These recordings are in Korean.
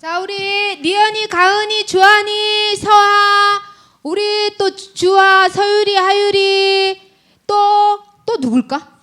자, 우리 니은이, 가은이, 주한이, 서하, 우리 또 주- 주아, 서유리, 하유리, 또, 또 누굴까?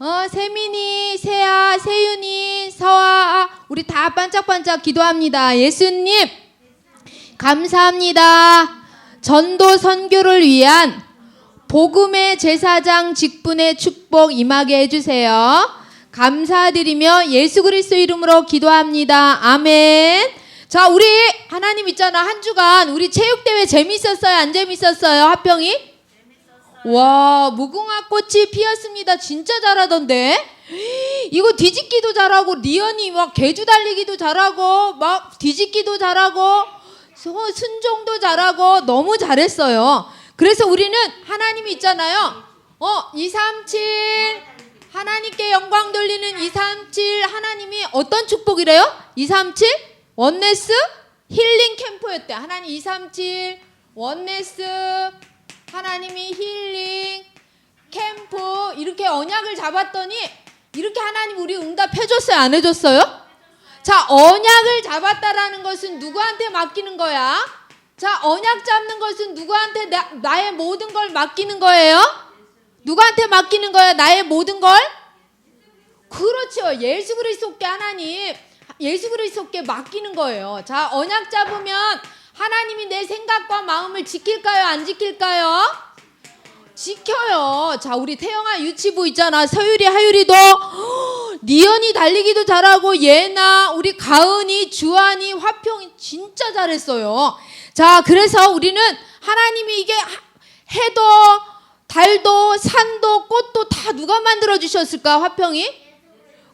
어, 세민이, 세아, 세윤이, 서아, 우리 다 반짝반짝 기도합니다. 예수님, 감사합니다. 전도 선교를 위한 복음의 제사장 직분의 축복 임하게 해주세요. 감사드리며 예수 그리스도 이름으로 기도합니다. 아멘. 자, 우리 하나님 있잖아. 한 주간 우리 체육대회 재밌었어요? 안 재밌었어요? 화평이? 와, 무궁화 꽃이 피었습니다. 진짜 잘하던데. 이거 뒤집기도 잘하고 리언이 막 개주 달리기도 잘하고 막 뒤집기도 잘하고 서- 순종도 잘하고 너무 잘했어요. 그래서 우리는 하나님이 있잖아요. 어, 237 하나님께 영광 돌리는 237 하나님이 어떤 축복이래요? 237 원네스 힐링 캠프였대. 하나님 237 원네스 하나님이 힐링 캠프 이렇게 언약을 잡았더니 이렇게 하나님 우리 응답해 줬어요 안 해 줬어요? 자 언약을 잡았다라는 것은 누구한테 맡기는 거야? 자 언약 잡는 것은 누구한테 나, 나의 모든 걸 맡기는 거예요? 누구한테 맡기는 거야 나의 모든 걸? 그렇죠 예수 그리스도께 하나님 예수 그리스도께 맡기는 거예요 자 언약 잡으면 하나님이 내 생각과 마음을 지킬까요 안 지킬까요? 지켜요. 자, 우리 태영아 유치부 있잖아. 서유리, 하유리도 니언이 달리기도 잘하고 예나 우리 가은이, 주한이, 화평이 진짜 잘했어요. 자, 그래서 우리는 하나님이 이게 하- 해도 달도 산도 꽃도 다 누가 만들어 주셨을까? 화평이?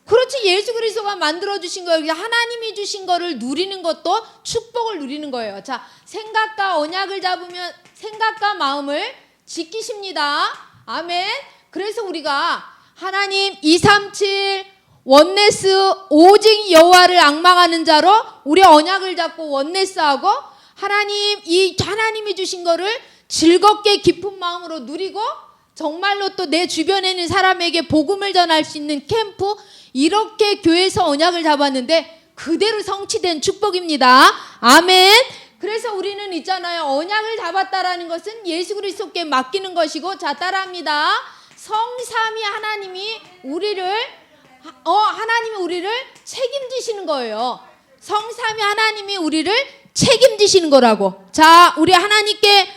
그렇지 예수 그리스도가 만들어 주신 거예요. 하나님이 주신 거를 누리는 것도 축복을 누리는 거예요. 자, 생각과 언약을 잡으면 생각과 마음을 지키십니다. 아멘. 그래서 우리가 하나님 237 원네스 오직 여호와를 악망하는 자로 우리 언약을 잡고 원네스하고 하나님 이 하나님이 주신 거를 즐겁게 깊은 마음으로 누리고 정말로 또 내 주변에 있는 사람에게 복음을 전할 수 있는 캠프 이렇게 교회에서 언약을 잡았는데 그대로 성취된 축복입니다. 아멘. 그래서 우리는 있잖아요. 언약을 잡았다라는 것은 예수 그리스도께 맡기는 것이고 자 따라합니다. 성삼위 하나님이 우리를 어 하나님이 우리를 책임지시는 거예요. 성삼위 하나님이 우리를 책임지시는 거라고. 자, 우리 하나님께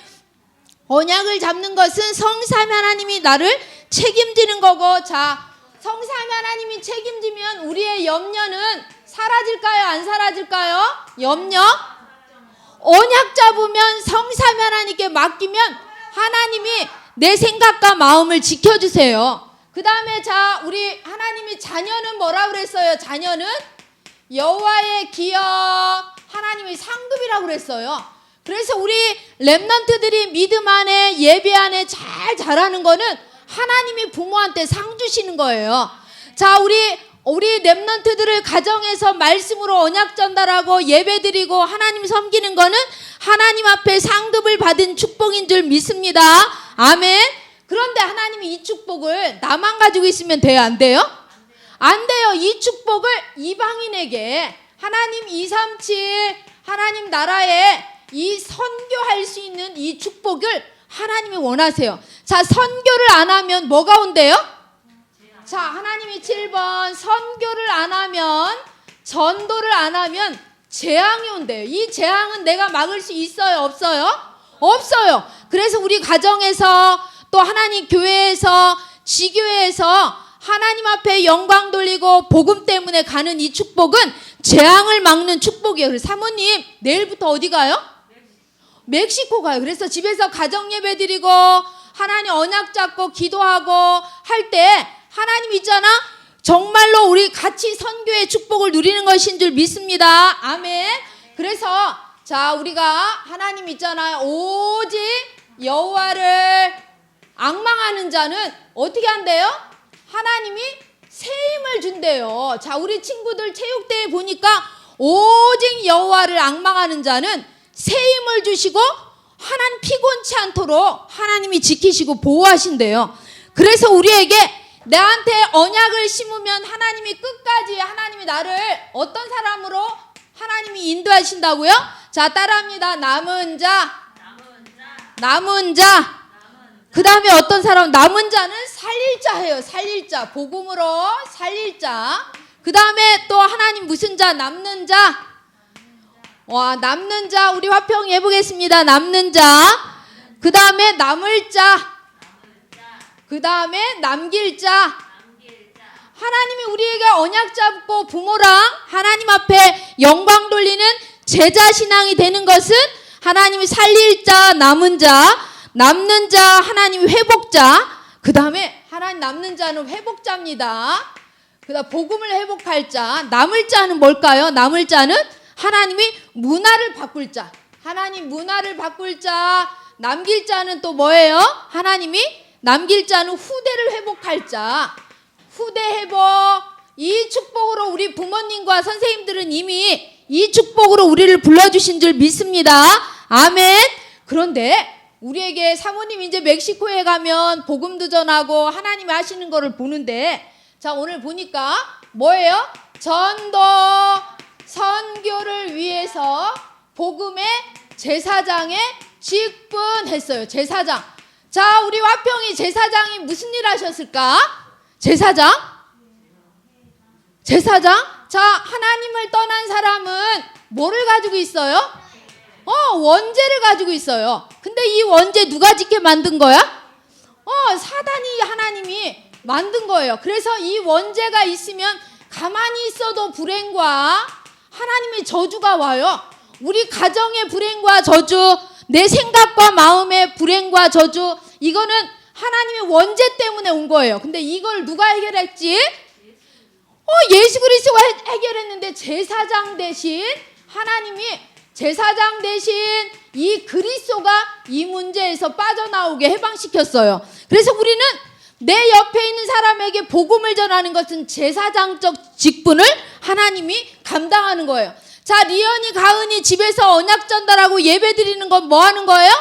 언약을 잡는 것은 성삼위 하나님이 나를 책임지는 거고 자 성삼위 하나님이 책임지면 우리의 염려는 사라질까요? 안 사라질까요? 염려? 언약 잡으면 성삼위 하나님께 맡기면 하나님이 내 생각과 마음을 지켜주세요. 그 다음에 자 우리 하나님이 자녀는 뭐라 그랬어요? 자녀는 여호와의 기업 하나님의 상급이라고 그랬어요. 그래서 우리 렘넌트들이 믿음 안에 예배 안에 잘 자라는 거는 하나님이 부모한테 상 주시는 거예요. 자, 우리 우리 렘넌트들을 가정에서 말씀으로 언약 전달하고 예배드리고 하나님 섬기는 거는 하나님 앞에 상급을 받은 축복인 줄 믿습니다. 아멘. 그런데 하나님이 이 축복을 나만 가지고 있으면 돼요, 안 돼요? 안 돼요. 이 축복을 이방인에게 하나님 237 하나님 나라에 이 선교할 수 있는 이 축복을 하나님이 원하세요. 자, 선교를 안 하면 뭐가 온대요? 자, 하나님이 7번 선교를 안 하면 전도를 안 하면 재앙이 온대요. 이 재앙은 내가 막을 수 있어요, 없어요? 없어요. 그래서 우리 가정에서 또 하나님 교회에서 지교회에서 하나님 앞에 영광 돌리고 복음 때문에 가는 이 축복은 재앙을 막는 축복이에요. 그래서 사모님 내일부터 어디 가요? 멕시코 가요. 그래서 집에서 가정 예배 드리고 하나님 언약 잡고 기도하고 할 때 하나님 있잖아. 정말로 우리 같이 선교의 축복을 누리는 것인 줄 믿습니다. 아멘. 그래서 자 우리가 하나님 있잖아요. 오직 여호와를 악망하는 자는 어떻게 한대요? 하나님이 새 힘을 준대요. 자, 우리 친구들 체육대회 보니까 오직 여호와를 악망하는 자는 새 힘을 주시고 하나님 피곤치 않도록 하나님이 지키시고 보호하신대요. 그래서 우리에게 나한테 언약을 심으면 하나님이 끝까지 하나님이 나를 어떤 사람으로 하나님이 인도하신다고요? 자, 따라합니다. 남은 자, 남은 자. 그 다음에 어떤 사람 남은 자는 살릴 자예요. 살릴 자. 복음으로 살릴 자. 그 다음에 또 하나님 무슨 자? 남는 자. 와, 남는 자. 우리 화평 해보겠습니다. 남는 자. 그 다음에 남을 자. 그 다음에 남길 자. 하나님이 우리에게 언약 잡고 부모랑 하나님 앞에 영광 돌리는 제자 신앙이 되는 것은 하나님이 살릴 자, 남은 자, 남는 자, 하나님 회복자. 그 다음에 하나님 남는 자는 회복자입니다. 그다음 복음을 회복할 자, 남을 자는 뭘까요? 남을 자는 하나님이 문화를 바꿀 자. 하나님 문화를 바꿀 자, 남길 자는 또 뭐예요? 하나님이 남길 자는 후대를 회복할 자. 후대 회복. 이 축복으로 우리 부모님과 선생님들은 이미 이 축복으로 우리를 불러주신 줄 믿습니다. 아멘. 그런데 우리에게 사모님 이제 멕시코에 가면 복음도 전하고 하나님이 하시는 거를 보는데 자 오늘 보니까 뭐예요? 전도 선교를 위해서 복음의 제사장에 직분했어요. 제사장. 자 우리 화평이 제사장이 무슨 일 하셨을까? 제사장? 제사장? 자, 하나님을 떠난 사람은 뭐를 가지고 있어요? 어, 원죄를 가지고 있어요. 근데 이 원죄 누가 짓게 만든 거야? 어, 사단이 하나님이 만든 거예요. 그래서 이 원죄가 있으면 가만히 있어도 불행과 하나님의 저주가 와요. 우리 가정의 불행과 저주, 내 생각과 마음의 불행과 저주, 이거는 하나님의 원죄 때문에 온 거예요. 근데 이걸 누가 해결했지? 어, 예수 그리스도가 해- 해결했는데 제사장 대신 하나님이 제사장 대신 이 그리스도가 이 문제에서 빠져나오게 해방시켰어요. 그래서 우리는 내 옆에 있는 사람에게 복음을 전하는 것은 제사장적 직분을 하나님이 감당하는 거예요. 자, 리언이 가은이 집에서 언약 전달하고 예배 드리는 건 뭐 하는 거예요?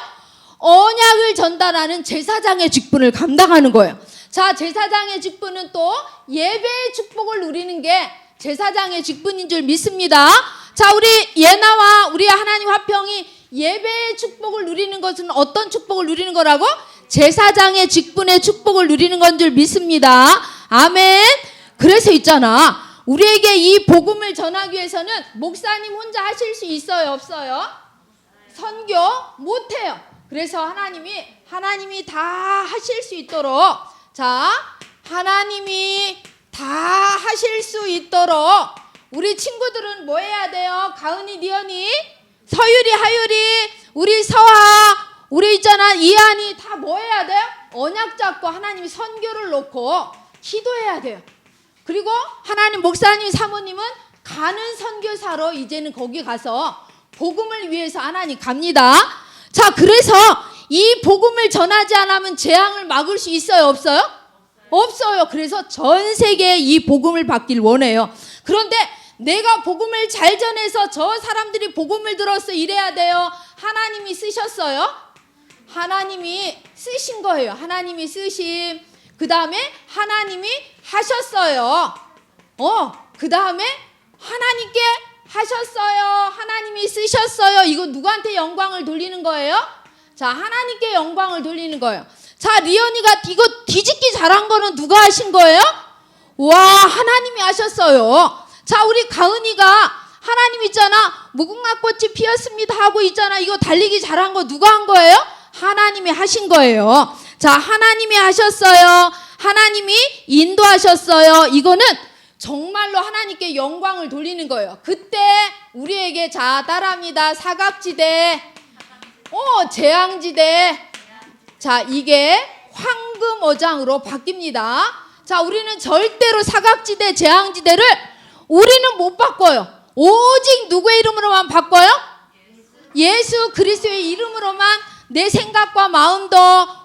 언약을 전달하는 제사장의 직분을 감당하는 거예요. 자, 제사장의 직분은 또 예배의 축복을 누리는 게 제사장의 직분인 줄 믿습니다. 자, 우리 예나와 우리 하나님 화평이 예배의 축복을 누리는 것은 어떤 축복을 누리는 거라고? 제사장의 직분의 축복을 누리는 건 줄 믿습니다. 아멘. 그래서 있잖아. 우리에게 이 복음을 전하기 위해서는 목사님 혼자 하실 수 있어요, 없어요? 선교 못 해요. 그래서 하나님이 하나님이 다 하실 수 있도록 자 하나님이 다 하실 수 있도록 우리 친구들은 뭐 해야 돼요? 가은이, 리언이, 서유리, 하유리, 우리 서하, 우리 있잖아 이한이? 언약 잡고 하나님이 선교를 놓고 기도해야 돼요. 그리고 하나님 목사님 사모님은 가는 선교사로 이제는 거기 가서 복음을 위해서 하나님 갑니다. 자, 그래서 이 복음을 전하지 않으면 재앙을 막을 수 있어요, 없어요? 없어요. 그래서 전 세계에 이 복음을 받길 원해요. 그런데 내가 복음을 잘 전해서 저 사람들이 복음을 들어서 이래야 돼요. 하나님이 쓰셨어요. 하나님이 쓰신 거예요. 하나님이 쓰심. 그 다음에 하나님이 하셨어요. 어, 그 다음에 하나님께 하셨어요. 하나님이 쓰셨어요. 이거 누구한테 영광을 돌리는 거예요? 자, 하나님께 영광을 돌리는 거예요. 자, 리언이가 이거 뒤집기 잘한 거는 누가 하신 거예요? 와, 하나님이 하셨어요. 자, 우리 가은이가 하나님 있잖아. 무궁화 꽃이 피었습니다 하고 있잖아. 이거 달리기 잘한 거 누가 한 거예요? 하나님이 하신 거예요. 자, 하나님이 하셨어요. 하나님이 인도하셨어요. 이거는 정말로 하나님께 영광을 돌리는 거예요. 그때 우리에게 자 따라합니다. 사각지대, 어 재앙지대. 자 이게 황금 어장으로 바뀝니다. 자 우리는 절대로 사각지대, 재앙지대를 우리는 못 바꿔요. 오직 누구의 이름으로만 바꿔요? 예수 그리스도의 이름으로만 내 생각과 마음도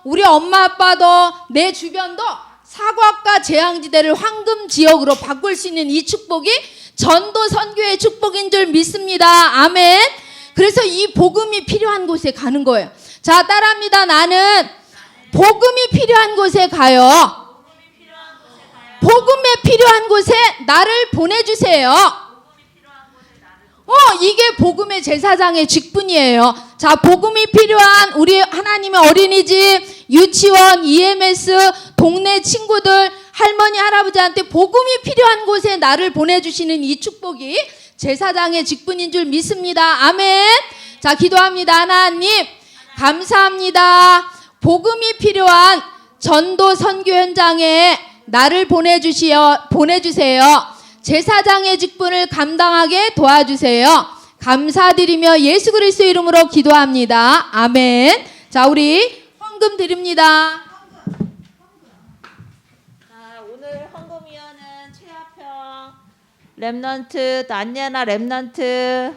우리 엄마 아빠도 내 주변도 사각과 재앙지대를 황금 지역으로 바꿀 수 있는 이 축복이 전도 선교의 축복인 줄 믿습니다. 아멘. 그래서 이 복음이 필요한 곳에 가는 거예요. 자, 따라합니다. 나는 복음이 필요한 곳에 가요. 복음에 필요한 곳에 나를 보내주세요. 어, 이게 복음의 제사장의 직분이에요. 자, 복음이 필요한 우리 하나님의 어린이집, 유치원, EMS, 동네 친구들, 할머니, 할아버지한테 복음이 필요한 곳에 나를 보내주시는 이 축복이 제사장의 직분인 줄 믿습니다. 아멘. 자, 기도합니다. 하나님, 감사합니다. 복음이 필요한 전도 선교 현장에 나를 보내주시어, 보내주세요. 제사장의 직분을 감당하게 도와주세요. 감사드리며 예수 그리스도 이름으로 기도합니다. 아멘. 자, 우리 헌금 드립니다. 랩넌트 안예나 랩넌트